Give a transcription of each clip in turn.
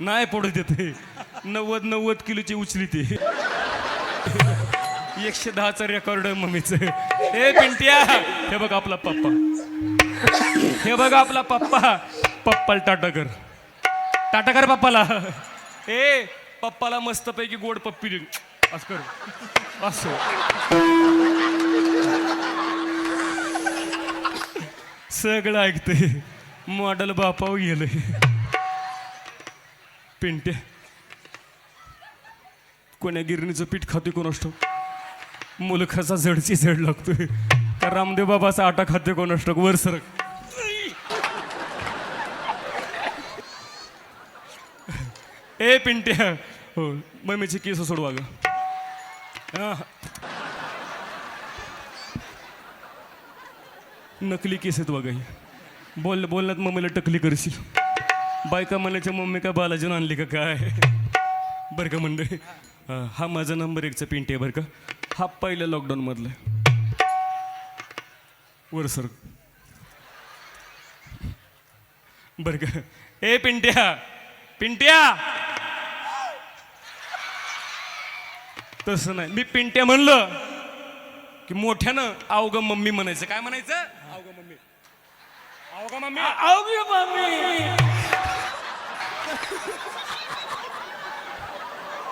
नाही पडू देते नव्वद नव्वद किलोची उचली ती. एकशे दहाचा रेकॉर्ड आहे मम्मीचं. हे पिंट्या हे बघ आपला पप्पा. हे बघ आपला पप्पा. पप्पाला टाटा कर. टाटा कर पप्पाला. ए पप्पाला मस्तपैकी गोड पप्पी देऊ असं कर. असं. सगळं ऐकतंय. मॉडेल बापाव गेलं पिंटे. कोण्या गिरणीचं पीठ खाते कोण असतो मुलखाचा जडची जड लागतोय. तर रामदेव बाबाचा आटा खाते कोण असतो वर सरक. ए पिंटे. हो मम्मीची केस सोडवा ग हा. नकली केस आहेत बघा बोल बोलण्यात मम्मीला टकली करशील. बायका म्हणायच्या मम्मी का बालाजीनं आणली का काय? बरं का मंडळी. हा माझा नंबर एकचा पिंटी आहे बरं का. हा पहिल्या लॉकडाऊनमधला. वर सर. बरं का. ए पिंट्या. पिंट्या. तसं नाही. मी पिंट्या म्हणलं की मोठ्यानं अवघं मम्मी म्हणायचं. काय म्हणायचं? अवघं मम्मी. अवघं मम्मी. अवघी मम्मी.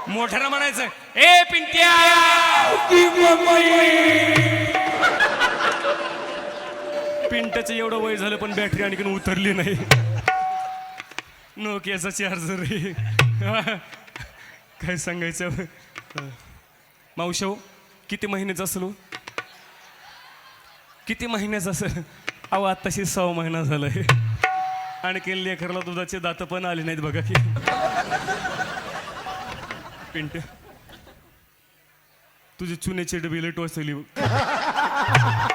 मोठ्यानं म्हणायचं ए पिंट्या! पिंट्याचं एवढं वय झालं पण बॅटरी आणखीन उतरली नाही. नोकियाचा चार्जर आहे. काय सांगायचं? मावशा हो, किती महिन्याचं असलो किती महिन्याचं असं अहो आत्ताशी सहा महिना झालाय. आणखी लेखरला दुधाचे दात पण आले नाहीत बघा की. पिंट. तुझी चुन्याची डबी लय टोचली.